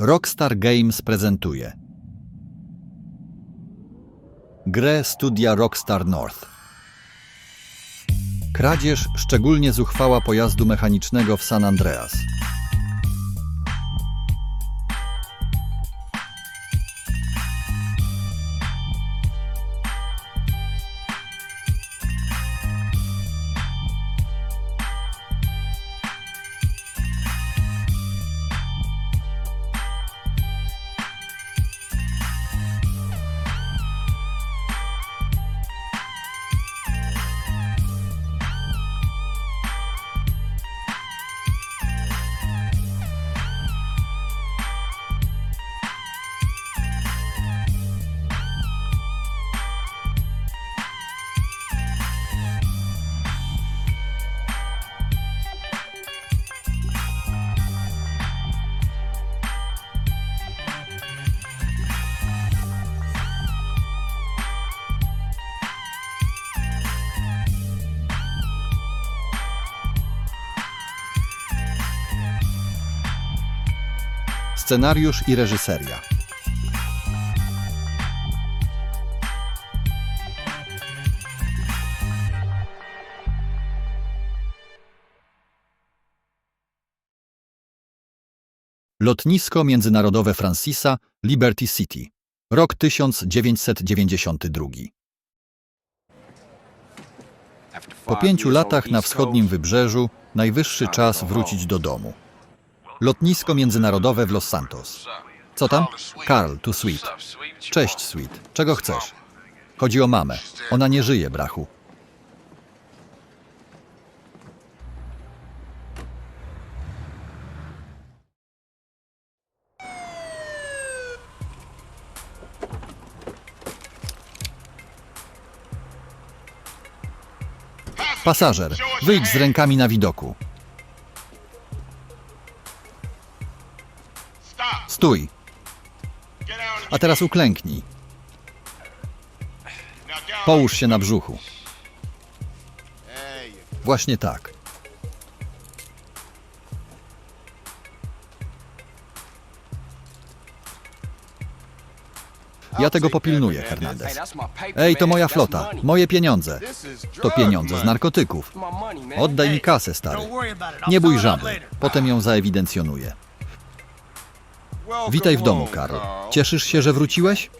Rockstar Games prezentuje grę studia Rockstar North. Kradzież szczególnie zuchwała pojazdu mechanicznego w San Andreas. Scenariusz i reżyseria. Lotnisko międzynarodowe Francisa, Liberty City. Rok 1992. Po pięciu latach na wschodnim wybrzeżu najwyższy czas wrócić do domu. Lotnisko międzynarodowe w Los Santos. Co tam? Karl, tu Sweet. Cześć, Sweet. Czego chcesz? Chodzi o mamę. Ona nie żyje, brachu. Pasażer, wyjdź z rękami na widoku. Stój, a teraz uklęknij. Połóż się na brzuchu. Właśnie tak. Ja tego popilnuję, Hernandez. Ej, to moja flota, moje pieniądze. To pieniądze z narkotyków. Oddaj mi kasę, stary. Nie bój żaby, potem ją zaewidencjonuję. Witaj w domu, Karl. Cieszysz się, że wróciłeś?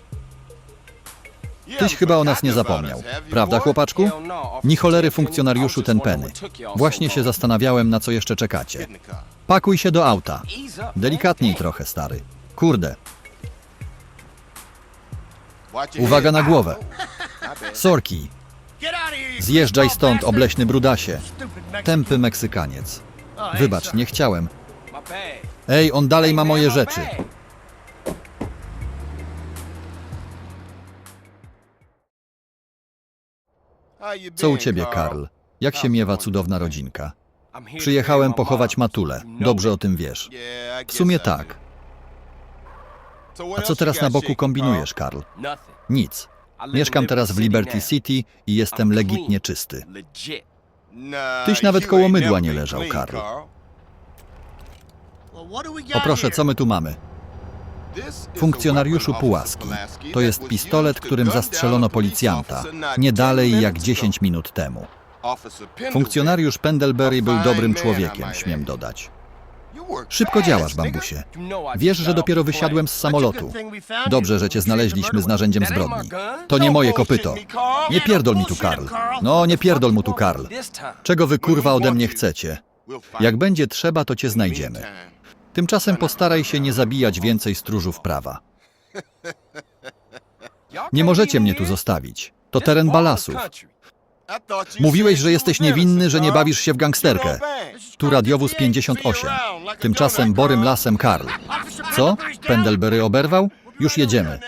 Tyś chyba o nas nie zapomniał. Prawda, chłopaczku? Ni cholery funkcjonariuszu ten Penny. Właśnie się zastanawiałem, na co jeszcze czekacie. Pakuj się do auta. Delikatniej trochę, stary. Kurde, uwaga na głowę. Sorki, zjeżdżaj stąd, obleśny brudasie. Tępy Meksykaniec. Wybacz, nie chciałem. Ej, on dalej ma moje rzeczy. Co u ciebie, Karl? Jak się miewa cudowna rodzinka? Przyjechałem pochować Matulę. Dobrze o tym wiesz. W sumie tak. A co teraz na boku kombinujesz, Karl? Nic. Mieszkam teraz w Liberty City i jestem legitnie czysty. Tyś nawet koło mydła nie leżał, Karl. Poproszę, co my tu mamy? Funkcjonariuszu Pułaski. To jest pistolet, którym zastrzelono policjanta. Nie dalej jak 10 minut temu. Funkcjonariusz Pendlebury był dobrym człowiekiem, śmiem dodać. Szybko działasz, bambusie. Wiesz, że dopiero wysiadłem z samolotu. Dobrze, że cię znaleźliśmy z narzędziem zbrodni. To nie moje kopyto. Nie pierdol mi tu, Karl. No, nie pierdol mu tu, Karl. Czego wy kurwa ode mnie chcecie? Jak będzie trzeba, to cię znajdziemy. Tymczasem postaraj się nie zabijać więcej stróżów prawa. Nie możecie mnie tu zostawić. To teren balasów. Mówiłeś, że jesteś niewinny, że nie bawisz się w gangsterkę. Tu radiowóz 58. Tymczasem borym lasem Karl. Co? Pendlebury oberwał? Już jedziemy.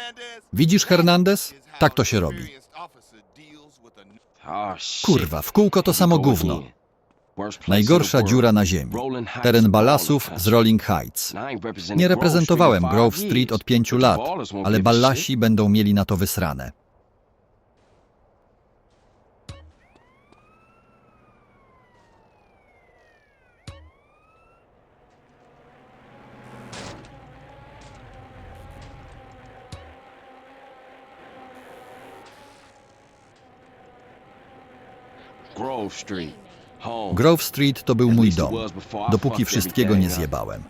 Widzisz, Hernandez? Tak to się robi. Kurwa, w kółko to samo gówno. Najgorsza dziura na ziemi. Teren balasów z Rolling Heights. Nie reprezentowałem Grove Street od pięciu lat, ale ballasi będą mieli na to wysrane. Grove Street. Grove Street to był mój dom, dopóki wszystkiego nie zjebałem.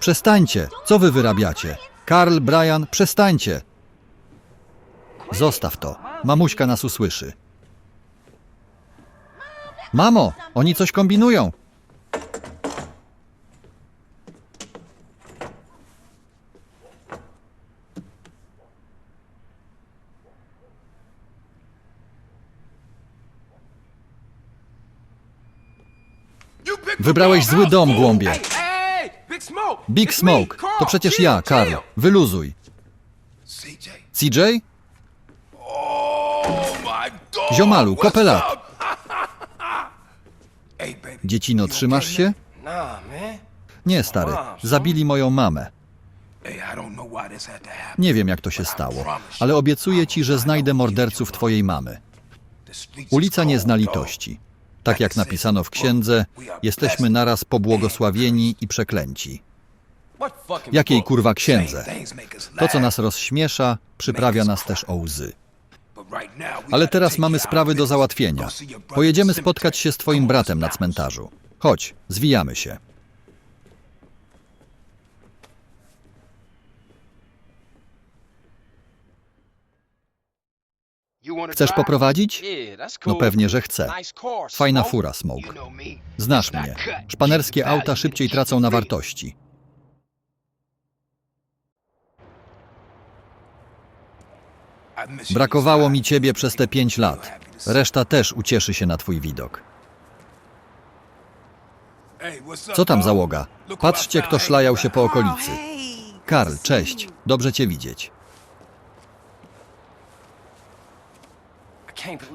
Przestańcie! Co wy wyrabiacie? Karl, Brian, przestańcie! Zostaw to. Mamuśka nas usłyszy. Mamo, oni coś kombinują. Wybrałeś zły dom, głąbie. Big Smoke! To przecież ja, Karl. Wyluzuj. CJ. Ziomalu, hey baby. Dziecino, trzymasz się? Nie, stary. Zabili moją mamę. Nie wiem, jak to się stało, ale obiecuję ci, że znajdę morderców twojej mamy. Ulica nie zna litości. Tak jak napisano w księdze, jesteśmy naraz pobłogosławieni i przeklęci. Jakiej kurwa księdze? To, co nas rozśmiesza, przyprawia nas też o łzy. Ale teraz mamy sprawy do załatwienia. Pojedziemy spotkać się z twoim bratem na cmentarzu. Chodź, zwijamy się. Chcesz poprowadzić? No pewnie, że chcę. Fajna fura, Smoke. Znasz mnie. Szpanerskie auta szybciej tracą na wartości. Brakowało mi ciebie przez te pięć lat. Reszta też ucieszy się na twój widok. Co tam załoga? Patrzcie, kto szlajał się po okolicy. Karl, cześć. Dobrze cię widzieć.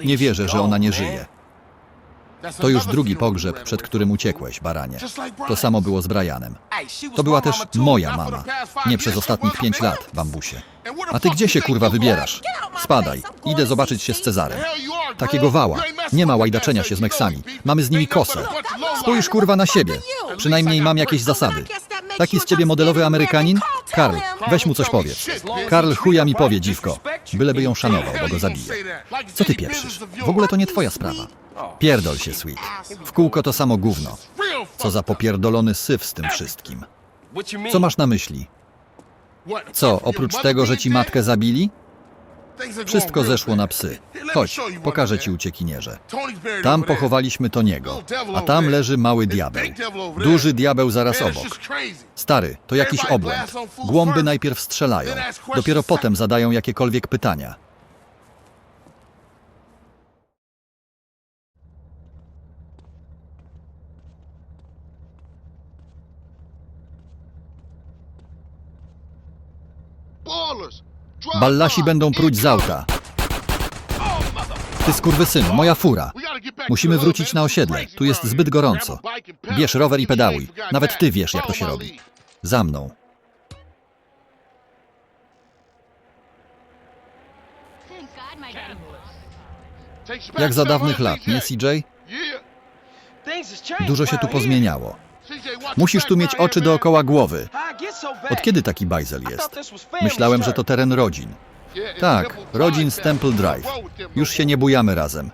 Nie wierzę, że ona nie żyje. To już drugi pogrzeb, przed którym uciekłeś, baranie. To samo było z Brianem. To była też moja mama. Nie przez ostatnich pięć lat, bambusie. A ty gdzie się kurwa wybierasz? Spadaj. Idę zobaczyć się z Cezarem. Takiego wała. Nie ma łajdaczenia się z Meksami. Mamy z nimi kosę. Spójrz kurwa na siebie. Przynajmniej mam jakieś zasady. Taki z ciebie modelowy Amerykanin? Karl, weź mu coś powiedz. Karl chuja mi powie, dziwko. Byleby ją szanował, bo go zabije. Co ty pieprzysz? W ogóle to nie twoja sprawa. Pierdol się, Sweet. W kółko to samo gówno. Co za popierdolony syf z tym wszystkim. Co masz na myśli? Co, oprócz tego, że ci matkę zabili? Wszystko zeszło na psy. Chodź, pokażę ci uciekinierze. Tam pochowaliśmy Toniego, a tam leży mały diabeł. Duży diabeł zaraz obok. Stary, to jakiś obłęd. Głąby najpierw strzelają, dopiero potem zadają jakiekolwiek pytania. Ballasi będą pruć z auta. Ty skurwysynu, moja fura. Musimy wrócić na osiedle. Tu jest zbyt gorąco. Bierz rower i pedałuj. Nawet ty wiesz, jak to się robi. Za mną. Jak za dawnych lat, nie CJ? Dużo się tu pozmieniało. Musisz tu mieć oczy dookoła głowy. Od kiedy taki bajzel jest? Myślałem, że to teren rodzin. Tak, rodzin z Temple Drive. Już się nie bujamy razem.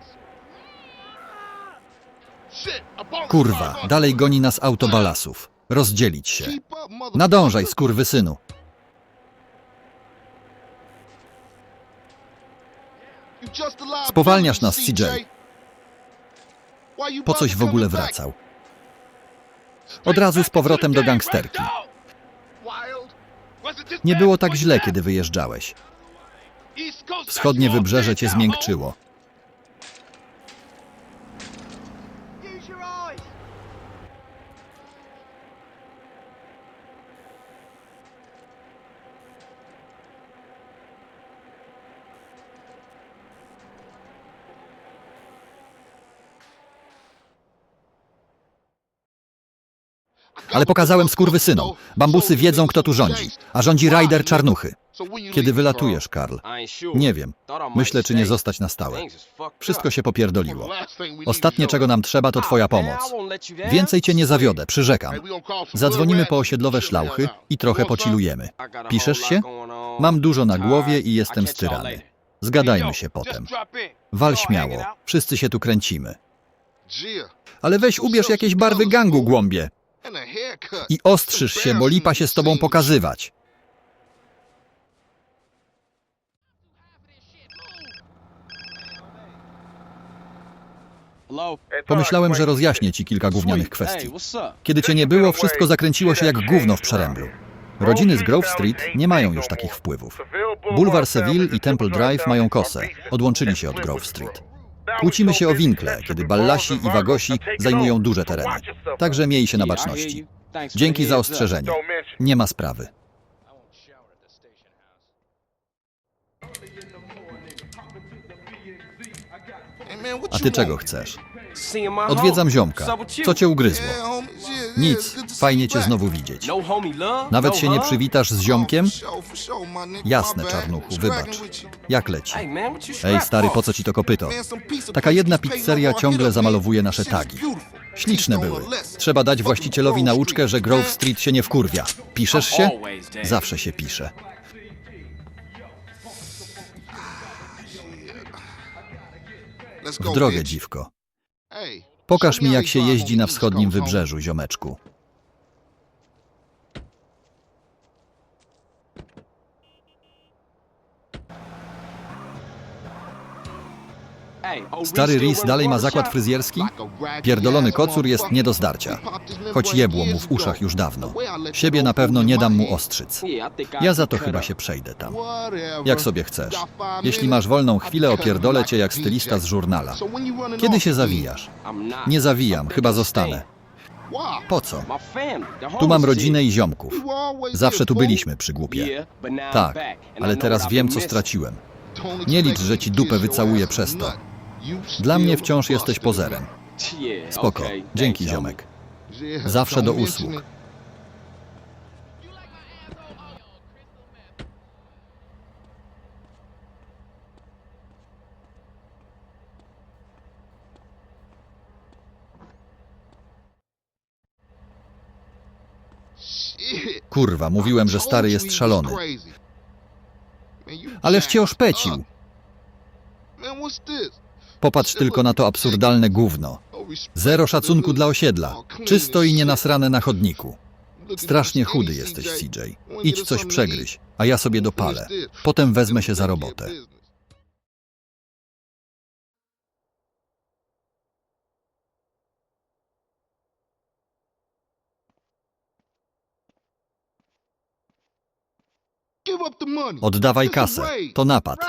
Kurwa, dalej goni nas auto balasów. Rozdzielić się. Nadążaj, skurwysynu. Spowalniasz nas, CJ. Po coś w ogóle wracał. Od razu z powrotem do gangsterki. Nie było tak źle, kiedy wyjeżdżałeś. Wschodnie wybrzeże cię zmiękczyło. Ale pokazałem skurwysynom. Bambusy wiedzą, kto tu rządzi. A rządzi Ryder Czarnuchy. Kiedy wylatujesz, Karl? Nie wiem. Myślę, czy nie zostać na stałe. Wszystko się popierdoliło. Ostatnie, czego nam trzeba, to twoja pomoc. Więcej cię nie zawiodę, przyrzekam. Zadzwonimy po osiedlowe szlauchy i trochę pochillujemy. Piszesz się? Mam dużo na głowie i jestem styrany. Zgadajmy się potem. Wal śmiało. Wszyscy się tu kręcimy. Ale weź ubierz jakieś barwy gangu, głąbie. I ostrzyż się, bo lipa się z tobą pokazywać. Pomyślałem, że rozjaśnię ci kilka gównianych kwestii. Kiedy cię nie było, wszystko zakręciło się jak gówno w przeręblu. Rodziny z Grove Street nie mają już takich wpływów. Bulwar Seville i Temple Drive mają kosę. Odłączyli się od Grove Street. Kłócimy się o winkle, kiedy Ballasi i Wagosi zajmują duże tereny. Także miej się na baczności. Dzięki za ostrzeżenie. Nie ma sprawy. A ty czego chcesz? Odwiedzam ziomka. Co cię ugryzło? Nic. Fajnie cię znowu widzieć. No? Nawet No się nie przywitasz z ziomkiem? Jasne, czarnuchu, wybacz. Jak leci? Ej, stary, po co ci to kopyto? Taka jedna pizzeria ciągle zamalowuje nasze tagi. Śliczne były. Trzeba dać właścicielowi nauczkę, że Grove Street się nie wkurwia. Piszesz się? Zawsze się pisze. W drogę, dziwko. Pokaż mi, jak się jeździ na wschodnim wybrzeżu, ziomeczku. Stary Rhys dalej ma zakład fryzjerski? Pierdolony kocur jest nie do zdarcia. Choć jebło mu w uszach już dawno. Siebie na pewno nie dam mu ostrzyc. Ja za to chyba się przejdę tam. Jak sobie chcesz. Jeśli masz wolną chwilę, opierdolę cię jak stylista z żurnala. Kiedy się zawijasz? Nie zawijam, chyba zostanę. Po co? Tu mam rodzinę i ziomków. Zawsze tu byliśmy, przygłupie. Tak, ale teraz wiem, co straciłem. Nie licz, że ci dupę wycałuję przez to. Dla mnie wciąż jesteś pozerem. Spoko. Dzięki, ziomek. Zawsze do usług. Kurwa, mówiłem, że stary jest szalony. Ależ cię oszpecił. Popatrz tylko na to absurdalne gówno. Zero szacunku dla osiedla. Czysto i nienasrane na chodniku. Strasznie chudy jesteś, CJ. Idź coś przegryź, a ja sobie dopalę. Potem wezmę się za robotę. Oddawaj kasę. To napad.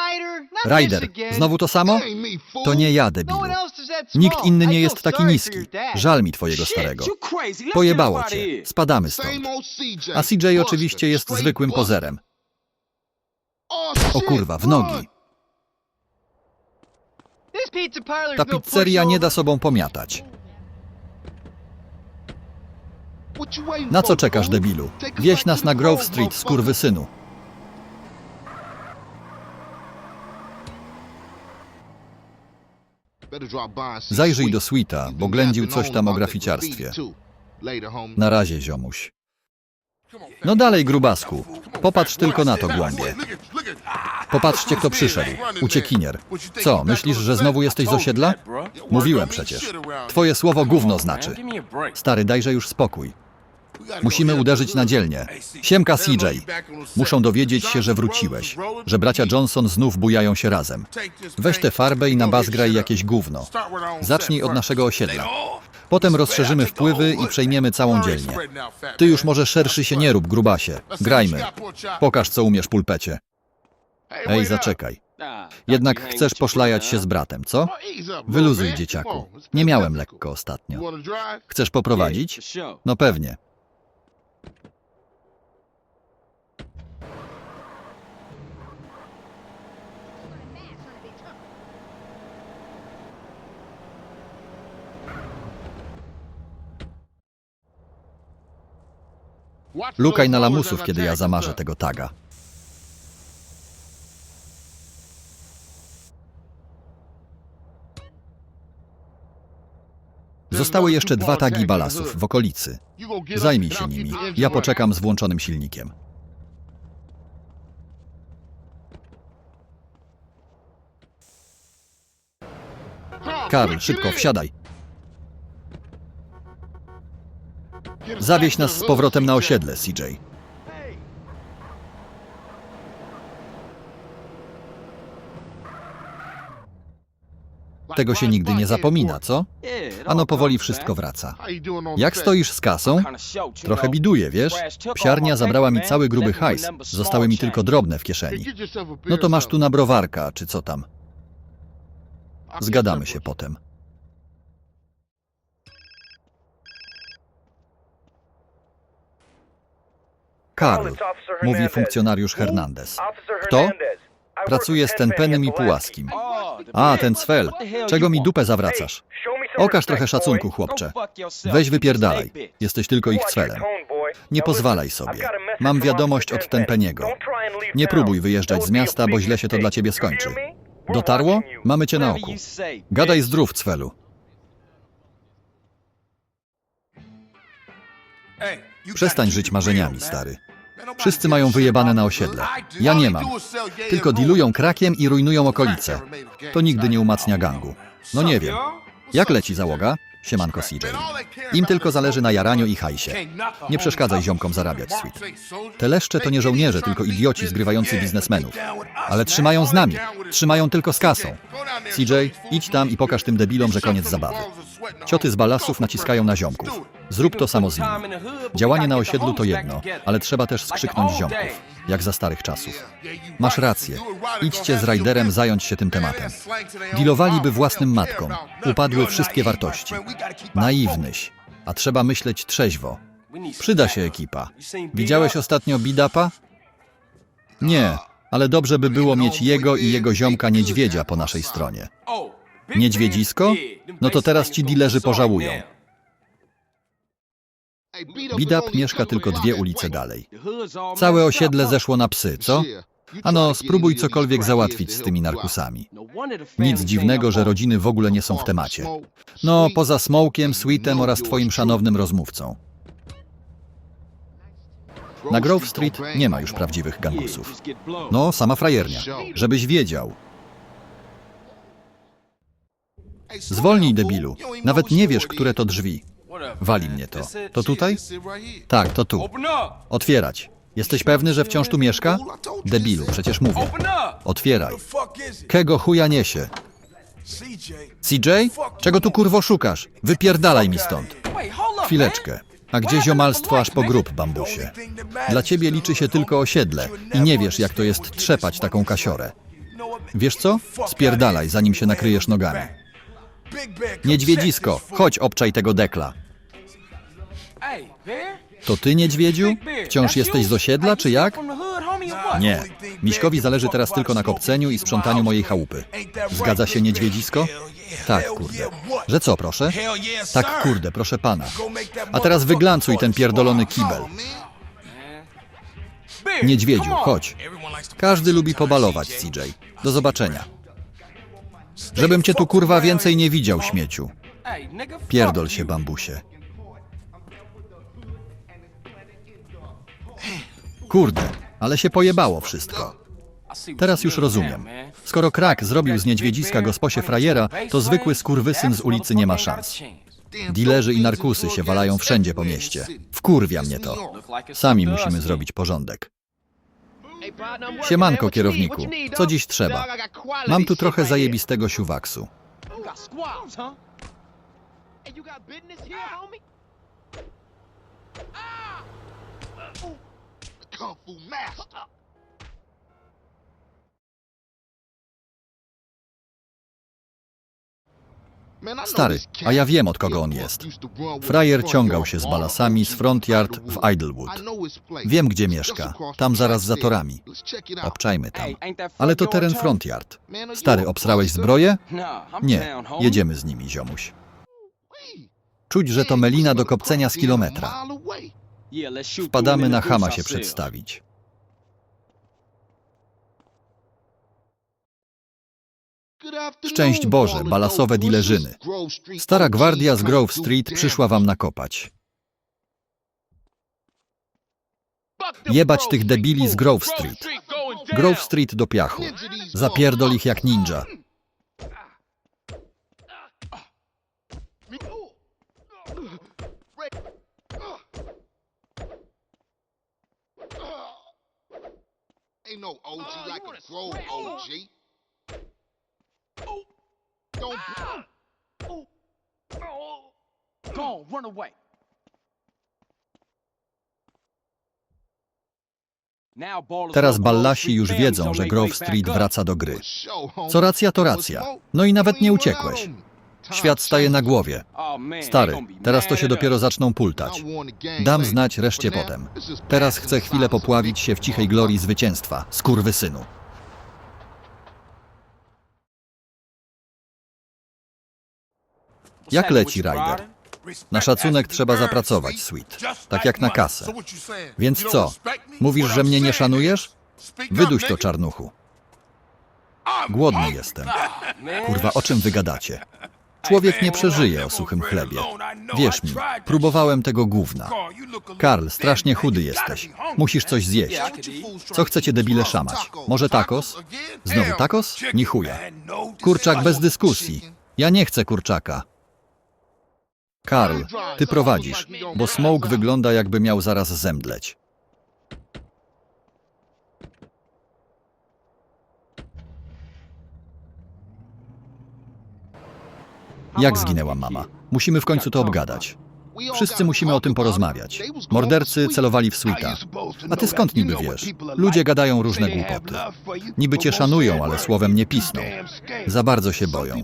Ryder, znowu to samo? To nie ja, debilu. Nikt inny nie jest taki niski. Żal mi twojego starego. Pojebało cię. Spadamy stąd. A CJ oczywiście jest zwykłym pozerem. O kurwa, w nogi. Ta pizzeria nie da sobą pomiatać. Na co czekasz, debilu? Wieś nas na Grove Street, skurwysynu. Zajrzyj do suita, bo ględził coś tam o graficiarstwie. Na razie, ziomuś. No dalej, grubasku. Popatrz tylko na to, głąbie. Popatrzcie, kto przyszedł. Uciekinier. Co, myślisz, że znowu jesteś z osiedla? Mówiłem przecież. Twoje słowo gówno znaczy. Stary, dajże już spokój. Musimy uderzyć na dzielnie. Siemka CJ. Muszą dowiedzieć się, że wróciłeś. Że bracia Johnson znów bujają się razem. Weź tę farbę i na bas graj jakieś gówno. Zacznij od naszego osiedla. Potem rozszerzymy wpływy i przejmiemy całą dzielnię. Ty już może szerszy się nie rób, grubasie. Grajmy. Pokaż, co umiesz, pulpecie. Ej, zaczekaj. Jednak chcesz poszlajać się z bratem, co? Wyluzuj, dzieciaku. Nie miałem lekko ostatnio. Chcesz poprowadzić? No pewnie. Lukaj na lamusów, kiedy ja zamarzę tego taga. Zostały jeszcze dwa tagi balasów w okolicy. Zajmij się nimi. Ja poczekam z włączonym silnikiem. Karl, szybko, wsiadaj. Zawieź nas z powrotem na osiedle, CJ. Tego się nigdy nie zapomina, co? Ano powoli wszystko wraca. Jak stoisz z kasą? Trochę biduję, wiesz? Psiarnia zabrała mi cały gruby hajs. Zostały mi tylko drobne w kieszeni. No to masz tu na browarka, czy co tam. Zgadamy się potem. Karl, mówi funkcjonariusz Hernandez. Kto? Pracuje z Tenpenem i Pułaskim. A, ten Cwel. Czego mi dupę zawracasz? Okaż trochę szacunku, chłopcze. Weź wypierdalaj. Jesteś tylko ich cwelem. Nie pozwalaj sobie. Mam wiadomość od Tenpeniego. Nie próbuj wyjeżdżać z miasta, bo źle się to dla ciebie skończy. Dotarło? Mamy cię na oku. Gadaj zdrów, Cwelu. Przestań żyć marzeniami, stary. Wszyscy mają wyjebane na osiedle. Ja nie mam. Tylko dilują krakiem i rujnują okolice. To nigdy nie umacnia gangu. No nie wiem. Jak leci załoga? Siemanko CJ. Im tylko zależy na jaraniu i hajsie. Nie przeszkadzaj ziomkom zarabiać, Sweet. Te leszcze to nie żołnierze, tylko idioci zgrywający biznesmenów. Ale trzymają z nami. Trzymają tylko z kasą. CJ, idź tam i pokaż tym debilom, że koniec zabawy. Cioty z balasów naciskają na ziomków. Zrób to samo z nimi. Działanie na osiedlu to jedno, ale trzeba też skrzyknąć ziomków, jak za starych czasów. Masz rację. Idźcie z Rajderem zająć się tym tematem. Dealowaliby własnym matkom. Upadły wszystkie wartości. Naiwnyś. A trzeba myśleć trzeźwo. Przyda się ekipa. Widziałeś ostatnio Bidapa? Nie, ale dobrze by było mieć jego i jego ziomka niedźwiedzia po naszej stronie. Niedźwiedzisko? No to teraz ci dilerzy pożałują. Bidap mieszka tylko dwie ulice dalej. Całe osiedle zeszło na psy, co? Ano, spróbuj cokolwiek załatwić z tymi narkusami. Nic dziwnego, że rodziny w ogóle nie są w temacie. No, poza Smokiem, Sweetem oraz twoim szanownym rozmówcą. Na Grove Street nie ma już prawdziwych gangusów. No, sama frajernia. Żebyś wiedział. Zwolnij, debilu. Nawet nie wiesz, które to drzwi. Wali mnie to. To tutaj? Tak, to tu. Otwierać. Jesteś pewny, że wciąż tu mieszka? Debilu, przecież mówię. Otwieraj. Kego chuja niesie? CJ? Czego tu kurwo szukasz? Wypierdalaj mi stąd. Chwileczkę. A gdzie ziomalstwo aż po grób, bambusie? Dla ciebie liczy się tylko osiedle i nie wiesz, jak to jest trzepać taką kasiorę. Wiesz co? Spierdalaj, zanim się nakryjesz nogami. Niedźwiedzisko, chodź obczaj tego dekla. To ty, niedźwiedziu? Wciąż jesteś z osiedla, czy jak? Nie. Miśkowi zależy teraz tylko na kopceniu i sprzątaniu mojej chałupy. Zgadza się, niedźwiedzisko? Tak, kurde. Że co, proszę? Tak, kurde, proszę pana. A teraz wyglancuj ten pierdolony kibel. Niedźwiedziu, chodź. Każdy lubi pobalować, CJ. Do zobaczenia. Żebym cię tu kurwa więcej nie widział, śmieciu. Pierdol się, bambusie. Kurde, ale się pojebało wszystko. Teraz już rozumiem. Skoro krak zrobił z niedźwiedziska gosposie frajera, to zwykły skurwysyn z ulicy nie ma szans. Dilerzy i narkusy się walają wszędzie po mieście. Wkurwia mnie to. Sami musimy zrobić porządek. Siemanko, kierowniku. Co dziś trzeba? Mam tu trochę zajebistego siuwaksu. Stary, a ja wiem od kogo on jest. Frajer ciągał się z balasami z Front Yard w Idlewood. Wiem, gdzie mieszka. Tam zaraz za torami. Obczajmy tam. Ale to teren Front Yard. Stary, obsrałeś zbroję? Nie, jedziemy z nimi, ziomuś. Czuć, że to melina do kopcenia z kilometra. Wpadamy na Hama się przedstawić. Szczęść Boże, balasowe dilerzyny. Stara gwardia z Grove Street przyszła wam nakopać. Jebać tych debili z Grove Street. Grove Street do piachu. Zapierdol ich jak ninja. Ain't no OG like a Grove OG. Don't Go on, run away. Now ballers Teraz ballasi już wiedzą, że Grove Street wraca do gry. Co racja, to racja. No i nawet nie uciekłeś. Świat staje na głowie. Oh, Stary, teraz to się dopiero zaczną pultać. Dam znać reszcie potem. Teraz chcę chwilę popławić się w cichej glorii zwycięstwa. Skurwysynu. Jak leci, Ryder? Na szacunek trzeba zapracować, Sweet. Tak jak na kasę. Więc co? Mówisz, że mnie nie szanujesz? Wyduś to, czarnuchu. Głodny jestem. Kurwa, o czym wy gadacie? Człowiek nie przeżyje o suchym chlebie. Wierz mi, próbowałem tego gówna. Karl, strasznie chudy jesteś. Musisz coś zjeść. Co chcecie debile szamać? Może tacos? Znowu tacos? Ni chuja. Kurczak bez dyskusji. Ja nie chcę kurczaka. Karl, ty prowadzisz, bo Smoke wygląda jakby miał zaraz zemdleć. Jak zginęła mama? Musimy w końcu to obgadać. Wszyscy musimy o tym porozmawiać. Mordercy celowali w Sweeta. A ty skąd niby wiesz? Ludzie gadają różne głupoty. Niby cię szanują, ale słowem nie pisną. Za bardzo się boją.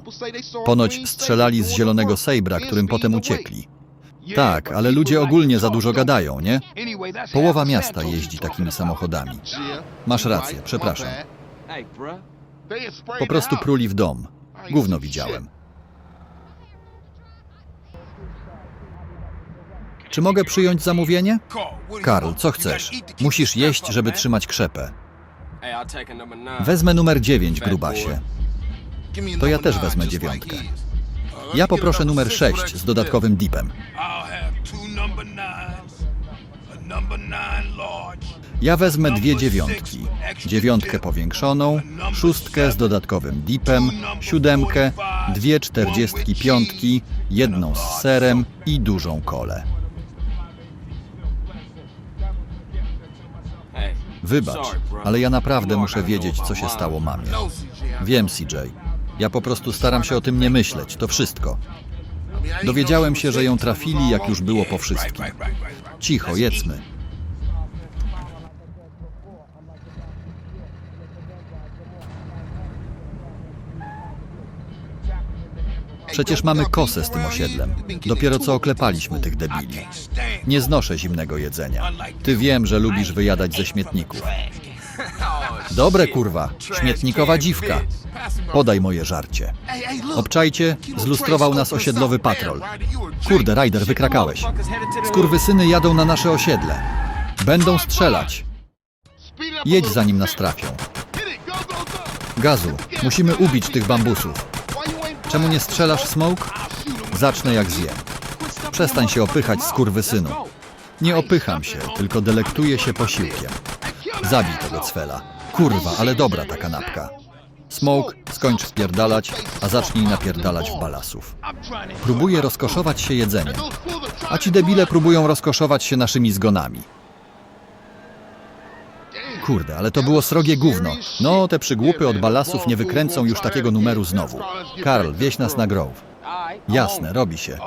Ponoć strzelali z zielonego Sabra, którym potem uciekli. Tak, ale ludzie ogólnie za dużo gadają, nie? Połowa miasta jeździ takimi samochodami. Masz rację, przepraszam. Po prostu pruli w dom. Gówno widziałem. Czy mogę przyjąć zamówienie? Karl, co chcesz? Musisz jeść, żeby trzymać krzepę. Wezmę numer 9, grubasie. To ja też wezmę dziewiątkę. Ja poproszę numer 6 z dodatkowym dipem. Ja wezmę dwie dziewiątki. Dziewiątkę powiększoną, szóstkę z dodatkowym dipem, siódemkę, dwie czterdziestki piątki, jedną z serem i dużą kolę. Wybacz, ale ja naprawdę muszę wiedzieć, co się stało mamie. Wiem, CJ. Ja po prostu staram się o tym nie myśleć, to wszystko. Dowiedziałem się, że ją trafili, jak już było po wszystkim. Cicho, jedzmy. Przecież mamy kosę z tym osiedlem. Dopiero co oklepaliśmy tych debili. Nie znoszę zimnego jedzenia. Ty wiem, że lubisz wyjadać ze śmietników. Dobre kurwa, śmietnikowa dziwka. Podaj moje żarcie. Obczajcie, zlustrował nas osiedlowy patrol. Kurde, Ryder, wykrakałeś. Skurwysyny jadą na nasze osiedle. Będą strzelać. Jedź zanim nas trafią. Gazu, musimy ubić tych bambusów. Czemu nie strzelasz, Smoke? Zacznę jak zjem. Przestań się opychać, skurwysynu. Nie opycham się, tylko delektuję się posiłkiem. Zabij tego cwela. Kurwa, ale dobra ta kanapka. Smoke, skończ wpierdalać, a zacznij napierdalać w balasów. Próbuję rozkoszować się jedzeniem, a ci debile próbują rozkoszować się naszymi zgonami. Kurde, ale to było srogie gówno. No, te przygłupy od balasów nie wykręcą już takiego numeru znowu. Karl, wieź nas na Grove. Jasne, robi się.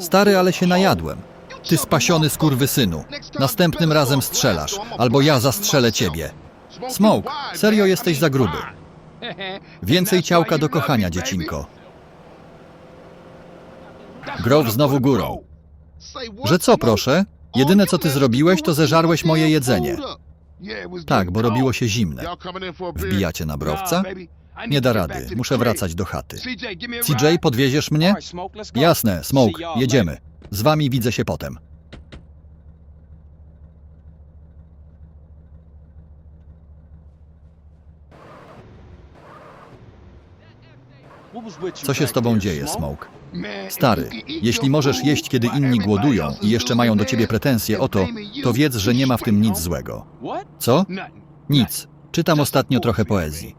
Stary, ale się najadłem. Ty spasiony skurwysynu. Następnym razem strzelasz, albo ja zastrzelę ciebie. Smoke, serio jesteś za gruby. Więcej ciałka do kochania, dziecinko. Grove znowu górą. Że co, proszę? Jedyne co ty zrobiłeś, to zeżarłeś moje jedzenie. Tak, bo robiło się zimne. Wbijacie na browca? Nie da rady, muszę wracać do chaty. CJ, podwieziesz mnie? Jasne, Smoke, jedziemy. Z wami widzę się potem. Co się z tobą dzieje, Smoke? Stary, jeśli możesz jeść, kiedy inni głodują i jeszcze mają do ciebie pretensje o to, to wiedz, że nie ma w tym nic złego. Co? Nic. Czytam ostatnio trochę poezji.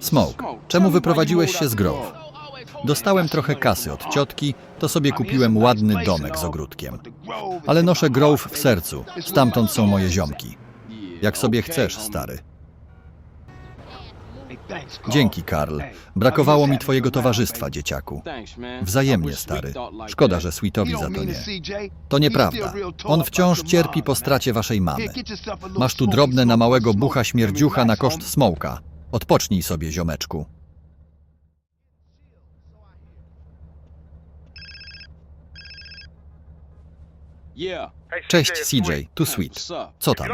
Smoke, czemu wyprowadziłeś się z Grove? Dostałem trochę kasy od ciotki, to sobie kupiłem ładny domek z ogródkiem. Ale noszę Grove w sercu, stamtąd są moje ziomki. Jak sobie chcesz, stary. Dzięki, Karl. Brakowało mi twojego towarzystwa, dzieciaku. Wzajemnie, stary. Szkoda, że Sweetowi za to nie. To nieprawda. On wciąż cierpi po stracie waszej mamy. Masz tu drobne na małego bucha śmierdziucha na koszt smołka. Odpocznij sobie, ziomeczku. Cześć, CJ, tu Sweet. Co tam?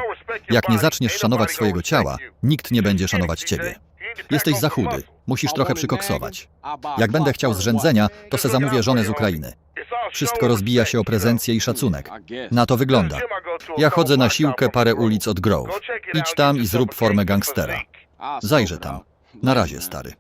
Jak nie zaczniesz szanować swojego ciała, nikt nie będzie szanować ciebie. Jesteś za chudy, musisz trochę przykoksować. Jak będę chciał zrzędzenia, to se zamówię żonę z Ukrainy. Wszystko rozbija się o prezencję i szacunek. Na to wygląda. Ja chodzę na siłkę parę ulic od Grove. Idź tam i zrób formę gangstera. Zajrzę tam. Na razie, stary.